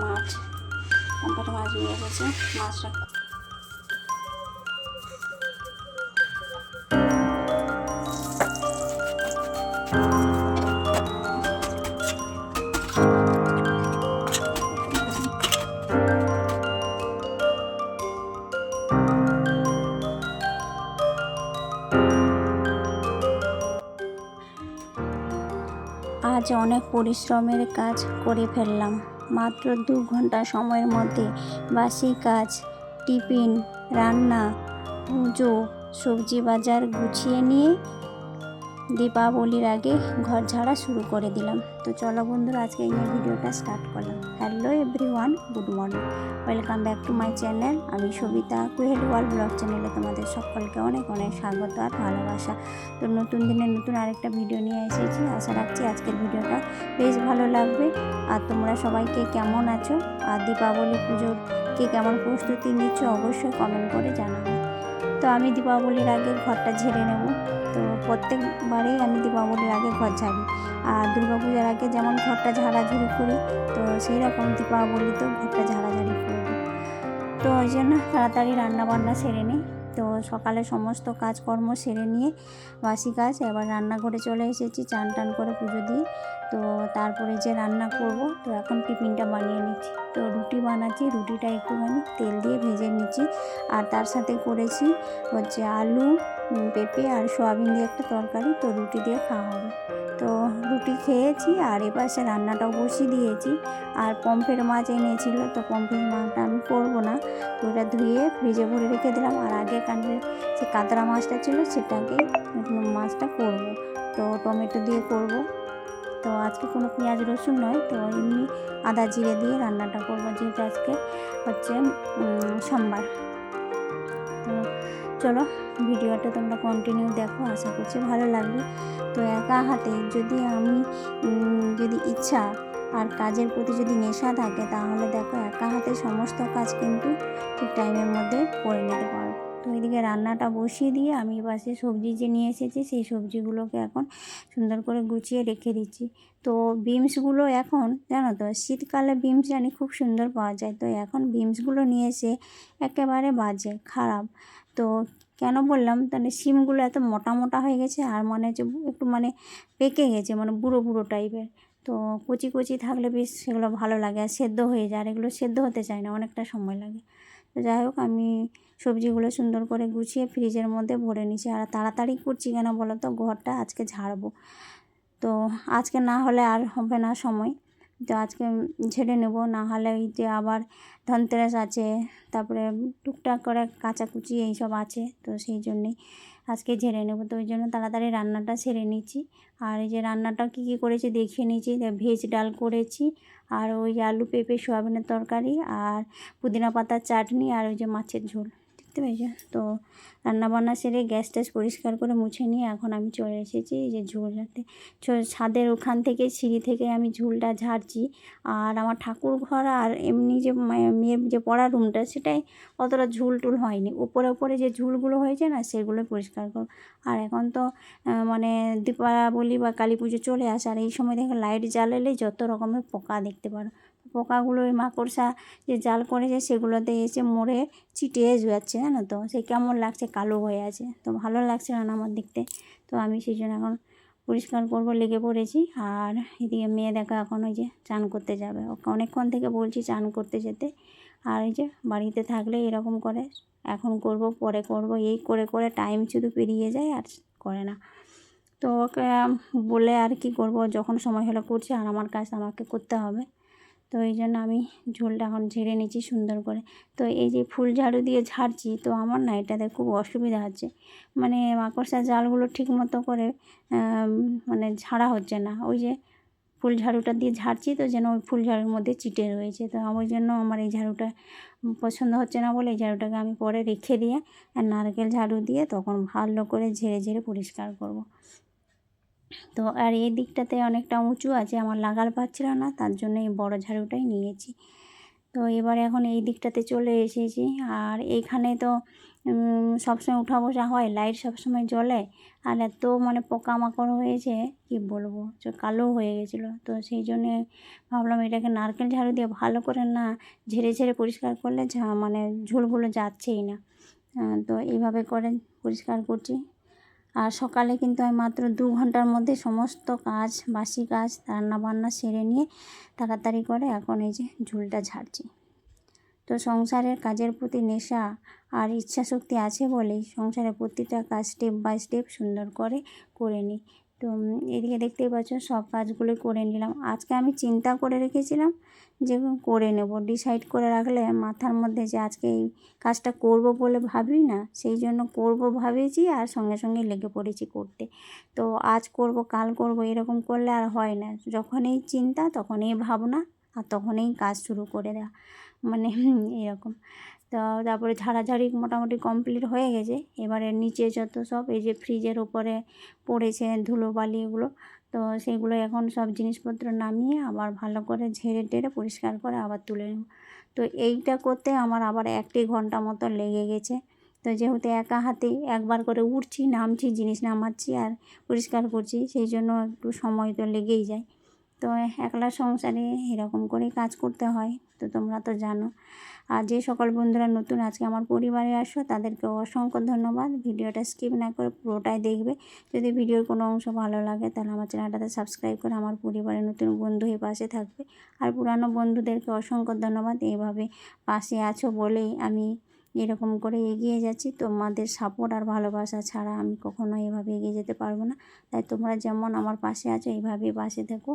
মাছ কম্পাটে মাছ নিয়ে গেছে মাছটা আজ অনেক পরিশ্রমের কাজ করে ফেললাম। মাত্র দু ঘণ্টা সময়ের মধ্যে বাসি কাজ টিফিন রান্না পুজো সবজি বাজার গুছিয়ে নিয়ে দীপাবলির আগে ঘর ঝাড়া শুরু করে দিলাম। তো চলো বন্ধুরা, আজকে এই ভিডিওটা স্টার্ট করলাম। Hello everyone good morning welcome back to my channel আমি সবিতা কুহেল ওয়ার্ল্ড ব্লগ চ্যানেলে তোমাদের সকলকে অনেক অনেক স্বাগত আর ভালোবাসা। তো নতুন দিনে নতুন আরেকটা ভিডিও নিয়ে এসেছি। আশা রাখছি আজকের ভিডিওটা বেশ ভালো লাগবে। আর তোমরা সবাইকে কেমন আছো? আর দীপাবলি পুজোর কে কেমন প্রস্তুতি নিচ্ছ? অবশ্যই কমেন্ট করে জানাবে। তো আমি দীপাবলির আগে ঘরটা ঝেড়ে নেব। তো প্রত্যেকবারেই আমি দীপাবলির আগে ঘর ঝাড়ি। আর দুর্গা দুর্গাপূজার আগে যেমন ঘরটা ঝাড়াঝুড়ি করি, তো সেই রকম দীপাবলিতেও ঘরটা ঝাড়াঝাড়ি করব। তো ওই জন্য তাড়াতাড়ি রান্না বান্না সেরে নিই। তো সকালে সমস্ত কাজকর্ম সেরে নিয়ে বাসি কাজ, এবার রান্নাঘরে চলে এসেছি, চান টান করে পুজো দিয়ে তো তারপরে যে রান্না করব, তো এখন টিফিনটা বানিয়ে নিচ্ছি। তো রুটি বানাচ্ছি, রুটিটা একটুখানি তেল দিয়ে ভেজে নিচ্ছি। আর তার সাথে করেছি হচ্ছে আলু পেঁপে আর সোয়াবিন দিয়ে একটা তরকারি, তো রুটি দিয়ে খাওয়া হবে। তো রুটি খেয়েছি আর এপাশে রান্নাটাও বসিয়ে দিয়েছি। আর পম্পের মাছ এনেছিল, তো পম্পের মাছটা আমি করব না। তো ওটা ধুয়ে ফ্রিজে ভরে রেখে দিলাম। আর আগে কানের যে কাতলা মাছটা ছিল, সেটাকে মাছটা করব। তো টমেটো দিয়ে করব। তো আজকে কোনো পেঁয়াজ রসুন নয়, তো এমনি আদা জিরে দিয়ে রান্নাটা করব যেহেতু আজকে হচ্ছে সোমবার। তো চলো ভিডিওটা তোমরা কন্টিনিউ দেখো, আশা করছি ভালো লাগবে। তো একা হাতে যদি আমি যদি ইচ্ছা আর কাজের প্রতি যদি নেশা থাকে, তাহলে দেখো একা হাতে সমস্ত কাজ কিন্তু ঠিক টাইমের মধ্যে করে রান্নাটা বসিয়ে দিয়ে আমি পাশে সবজি যে নিয়ে এসেছি, সেই সবজিগুলোকে এখন সুন্দর করে গুছিয়ে রেখে দিচ্ছি। তো বিমসগুলো এখন, জানো তো, শীতকালে বিমস জানি খুব সুন্দর পাওয়া যায়। তো এখন বিমসগুলো নিয়ে এসে একেবারে বাজে, খারাপ। তো কেন বললাম? তাহলে সিমগুলো এত মোটা মোটা হয়ে গেছে, আর মনে হচ্ছে একটু মানে পেকে গেছে মানে বুড়ো বুড়ো টাইপের। তো কচি কচি থাকলে বেশ সেগুলো ভালো লাগে, আর সেদ্ধ হয়ে যায়, আর এগুলো সেদ্ধ হতে চায় না, অনেকটা সময় লাগে। তো যাই হোক, আমি সবজিগুলো সুন্দর করে গুছিয়ে ফ্রিজের মধ্যে ভরে নিচ্ছি আর তাড়াতাড়ি করছি কেন বলো তো? ঘরটা আজকে ঝাড়বো। তো আজকে না হলে আর হবে না সময়। তো আজকে ঝেড়ে নেব, না হলে ওই যে আবার ধনতেরাস আছে, তারপরে টুকটাক করে কাচাকুচি এইসব আছে, তো সেই জন্যেই আজকে ঝেড়ে নেব। তো ওই জন্য তাড়াতাড়ি রান্নাটা সেরে নিচ্ছি। আর এই যে রান্নাটা কী কী করেছি দেখিয়ে নিচ্ছি। ভেজ ডাল করেছি, আর ওই আলু পেঁপে, সোয়াবিনের তরকারি, আর পুদিনা পাতার চাটনি, আর ওই যে মাছের ঝোল। দেখতে পেয়েছ? তো রান্নাবান্না সেরে গ্যাস ট্যাস পরিষ্কার করে মুছে নিয়ে এখন আমি চলে এসেছি যে ঝোলটাতে ছাদের ওখান থেকে, সিঁড়ি থেকে আমি ঝুলটা ঝাড়ছি। আর আমার ঠাকুর ঘর আর এমনি যে মেয়ের যে পড়ার রুমটা, সেটাই অতটা ঝুল টুল হয়নি। উপরে উপরে যে ঝুলগুলো হয়েছে না, সেগুলো পরিষ্কার করো। আর এখন তো মানে দীপাবলি বা কালী পুজো চলে আসে আর এই সময় দেখে লাইট জ্বালালেই যত রকমের পোকা দেখতে পারো। পোকাগুলো ওই মাকড়সা যে জাল করেছে সেগুলোতে এসে মরে চিটিয়ে যাচ্ছে, জানো তো? সে কেমন লাগছে? কালো হয়ে আছে। তো ভালো লাগছে না আমার দেখতে। তো আমি সেই জন্য এখন পরিষ্কার করব, লেগে পড়েছি। আর এদিকে মেয়ে দেখা এখন ওই যে চান করতে যাবে। ওকে অনেকক্ষণ থেকে বলছি চান করতে যেতে। আর এই যে বাড়িতে থাকলে এরকম করে। এখন করব, পরে করব। এই করে করে টাইম শুধু পেরিয়ে যায় আর করে না। তো ওকে বলে আর কি করব? যখন সময় হলে করছি। আর আমার কাজ আমাকে করতে হবে। তো এই জন্য আমি ঝোলটা এখন ঝেড়ে নিচ্ছি সুন্দর করে। তো এই যে ফুল ঝাড়ু দিয়ে ঝাড়ছি, তো আমার না এটাতে খুব অসুবিধা হচ্ছে। মানে মাকড়সা জালগুলো ঠিক মতো করে মানে ঝাড়া হচ্ছে না। ওই যে ফুল ঝাড়ুটা দিয়ে ঝাড়ছি তো যেন ওই ফুল ঝাড়ুর মধ্যে চিটে রয়েছে। তো ওই জন্য আমার এই ঝাড়ুটা পছন্দ হচ্ছে না বলে এই ঝাড়ুটাকে আমি পরে রেখে দিয়ে আর নারকেল ঝাড়ু দিয়ে তখন ভালো করে ঝেড়ে ঝেড়ে পরিষ্কার করব। তো আর এই দিকটাতে অনেকটা উঁচু আছে, আমার লাগাল পাচ্ছিল না, তার জন্য এই বড় ঝাড়ুটাই নিয়েছি। তো এবারে এখন এই দিকটাতে চলে এসেছি, আর এইখানে তো সবসময় উঠা বসা হয়, লাইট সবসময় জ্বলে, আর এত মানে পোকামাকড় হয়েছে, কি বলব কালো হয়ে গেছিল। তো সেই জন্যে ভাবলাম এটাকে নারকেল ঝাড়ু দিয়ে ভালো করে না ঝেড়ে ঝেড়ে পরিষ্কার করলে মানে ঝুলগুলো যাচ্ছেই না। তো এইভাবে করে পরিষ্কার করছি। আর সকালে কিন্তু আমি মাত্র দু ঘণ্টার মধ্যে সমস্ত কাজ, বাসি কাজ রান্না বান্না সেরে নিয়ে তাড়াতাড়ি করে এখন এই যে ঝুলটা ঝাড়ছি। তো সংসারের কাজের প্রতি নেশা আর ইচ্ছা শক্তি আছে বলেই সংসারের প্রতিটা কাজ স্টেপ বাই স্টেপ সুন্দর করে করে নিই। তো এদিকে দেখতেই পাচ্ছ সব কাজগুলো করে নিলাম। আজকে আমি চিন্তা করে রেখেছিলাম যে করে নেব। ডিসাইড করে রাখলে মাথার মধ্যে যে আজকে এই কাজটা করব বলে ভাবি না, সেই জন্য করব ভাবেছি আর সঙ্গে সঙ্গে লেগে পড়েছি করতে। তো আজ করব, কাল করব এরকম করলে আর হয় না। যখনই চিন্তা তখনই ভাবনা আর তখনই কাজ শুরু করে দেওয়া। মানে এরকম। তো তারপরে ঝাড়াঝাড়ি মোটামুটি কমপ্লিট হয়ে গেছে। এবারে নিচে যত সব, এই যে ফ্রিজের ওপরে পড়েছে ধুলোবালি এগুলো, তো সেগুলো এখন সব জিনিসপত্র নামিয়ে আবার ভালো করে ঝেড়ে টেড়ে পরিষ্কার করে আবার তুলে নেব। তো এইটা করতে আমার আবার একটি ঘণ্টা মতো লেগে গেছে। তো যেহেতু একা হাতেই একবার করে উঠছি, নামছি, জিনিস নামাচ্ছি আর পরিষ্কার করছি, সেই জন্য একটু সময় তো লেগেই যায়। তো একলা সংসারে এরকম করেই কাজ করতে হয়, তো তোমরা তো জানো। আর যে সকল বন্ধুরা নতুন আজকে আমার পরিবারে আসো, তাদেরকে অসংখ্য ধন্যবাদ। ভিডিওটা স্কিপ না করে পুরোটাই দেখবে। যদি ভিডিওর কোনো অংশ ভালো লাগে, তাহলে আমার চ্যানেলটাতে সাবস্ক্রাইব করে আমার পরিবারের নতুন বন্ধু হয়ে পাশে থাকবে। আর পুরানো বন্ধুদেরকে অসংখ্য ধন্যবাদ। এইভাবে পাশে আছো বলেই আমি এরকম করে এগিয়ে যাচ্ছি। তোমাদের সাপোর্ট আর ভালোবাসা ছাড়া আমি কখনো এভাবে এগিয়ে যেতে পারব না। তাই তোমরা যেমন আমার পাশে আছো এইভাবেই পাশে থেকো।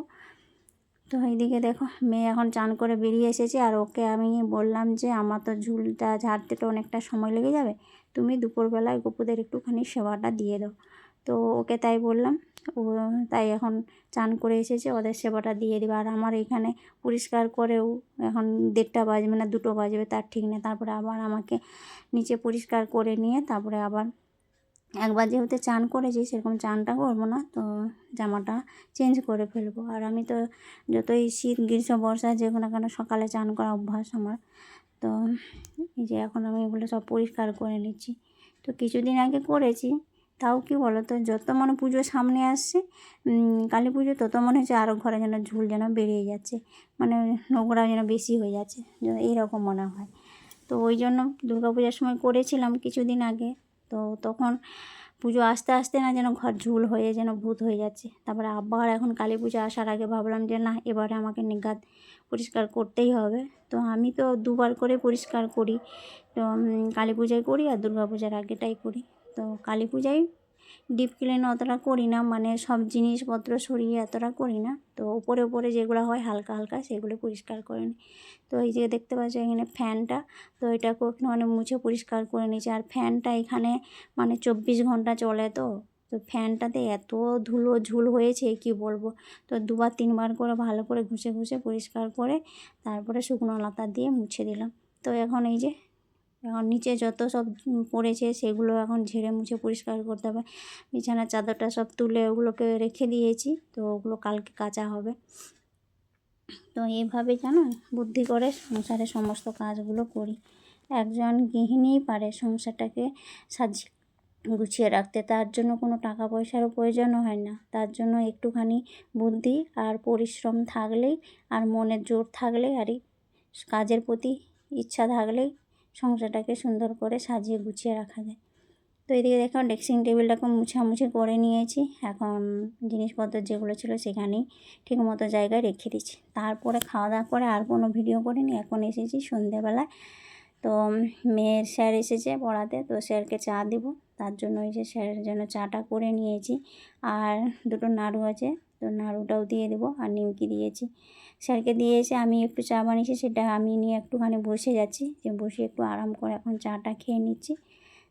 তো এইদিকে দেখো, মেয়ে এখন চান করে বেরিয়ে এসেছে। আর ওকে আমি বললাম যে, আমার তো ঝুলটা ঝাড়তে তো অনেকটা সময় লেগে যাবে। তুমি দুপুরবেলায় গপুদের একটুখানি সেবাটা দিয়ে দাও। তো ওকে তাই বললাম ও তাই এখন চান করে এসেছে, ওদের সেবাটা দিয়ে দেবে। আর আমার এখানে পরিষ্কার করেও এখন দেড়টা বাজবে না, দুটো বাজবে, তার ঠিক নেই। তারপরে আবার আমাকে নিচে পরিষ্কার করে নিয়ে তারপরে আবার একবার যেহেতু চান করেছি, সেরকম চানটা করব না, তো জামাটা চেঞ্জ করে ফেলব। আর আমি তো যতই শীত, গ্রীষ্ম, বর্ষা যে কোনো কেন সকালে চান করা অভ্যাস আমার। তো এই যে এখন আমি এগুলো সব পরিষ্কার করে নিচ্ছি। তো কিছুদিন আগে করেছি তাও কি বলো তো যত মনে পুজো সামনে আসছে কালী পুজো, তত মনে হচ্ছে আরও ঘরে যেন ঝুল যেন বেরিয়ে যাচ্ছে। মানে নোংরা যেন বেশি হয়ে যাচ্ছে। এইরকম মনে হয়। তো ওই জন্য দুর্গাপূজার সময় করেছিলাম কিছুদিন আগে। তো তখন পুজো আসতে আসতে না যেন ঘর ঝুল হয়ে যেন ভূত হয়ে যাচ্ছে। তারপরে আবার এখন কালী পুজো আসার আগে ভাবলাম যে, না, এবারে আমাকে নিগাদ পরিষ্কার করতেই হবে। তো আমি তো দুবার করে পরিষ্কার করি। তো কালী পূজায় করি আর দুর্গা পূজার আগেটাই করি। তো কালী পূজায় ডিপ ক্লিন অতটা করি না মানে সব জিনিসপত্র সরিয়ে এতটা করি না। তো উপরে উপরে যেগুলো হয় হালকা হালকা সেগুলো পরিষ্কার করে নিই। তো এই যে দেখতে পাচ্ছ এখানে ফ্যানটা, তো এটাকেও একটু মানে মুছে পরিষ্কার করে নিয়েছি। আর ফ্যানটা এখানে মানে চব্বিশ ঘণ্টা চলে তো তো ফ্যানটাতে এত ধুলো ঝুল হয়েছে, কি বলব? তো দুবার তিনবার করে ভালো করে ঘুষে ঘুষে পরিষ্কার করে তারপরে শুকনো লতা দিয়ে মুছে দিলাম। তো এখন এই যে এখন নিচে যত সব পড়েছে সেগুলো এখন ঝেড়ে মুছে পরিষ্কার করতে হবে। বিছানার চাদরটা সব তুলে ওগুলোকে রেখে দিয়েছি, তো ওগুলো কালকে কাচা হবে। তো এইভাবে জানো, বুদ্ধি করে সংসারে সমস্ত কাজগুলো করি। একজন গৃহিণীই পারে সংসারটাকে সাজিয়ে গুছিয়ে রাখতে। তার জন্য কোনো টাকা পয়সারও প্রয়োজনও হয় না। তার জন্য একটুখানি বুদ্ধি আর পরিশ্রম থাকলেই, আর মনের জোর থাকলেই, আর কাজের প্রতি ইচ্ছা থাকলেই সংসারটাকে সুন্দর করে সাজিয়ে গুছিয়ে রাখা যায়। তো এদিকে দেখো ড্রেসিং টেবিলটাকে মুছামুছি করে নিয়েছি। এখন জিনিসপত্র যেগুলো ছিল সেখানেই ঠিক মতো জায়গায় রেখে দিচ্ছি। তারপরে খাওয়া দাওয়া করে আর কোনো ভিডিও করিনি। এখন এসেছি সন্ধেবেলায়। তো মেয়ের স্যার এসেছে পড়াতে, তো স্যারকে চা দিব। তার জন্য ওই যে স্যারের জন্য চাটা করে নিয়েছি। আর দুটো নাড়ু আছে। তো নাড়ুটাও দিয়ে দেবো আর নিমকি দিয়েছি। স্যারকে দিয়ে এসে আমি একটু চা বানিয়েছি, সেটা আমি নিয়ে একটুখানি বসে যাচ্ছি। যে বসে একটু আরাম করে এখন চাটা খেয়ে নিচ্ছি।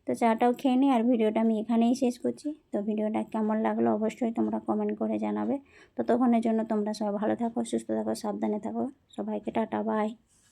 তো চাটাও খেয়ে নিই আর ভিডিওটা আমি এখানেই শেষ করছি। তো ভিডিওটা কেমন লাগল অবশ্যই তোমরা কমেন্ট করে জানাবে। ততক্ষণের জন্য তোমরা সবাই ভালো থাকো, সুস্থ থাকো, সাবধানে থাকো। সবাইকে টাটা বাই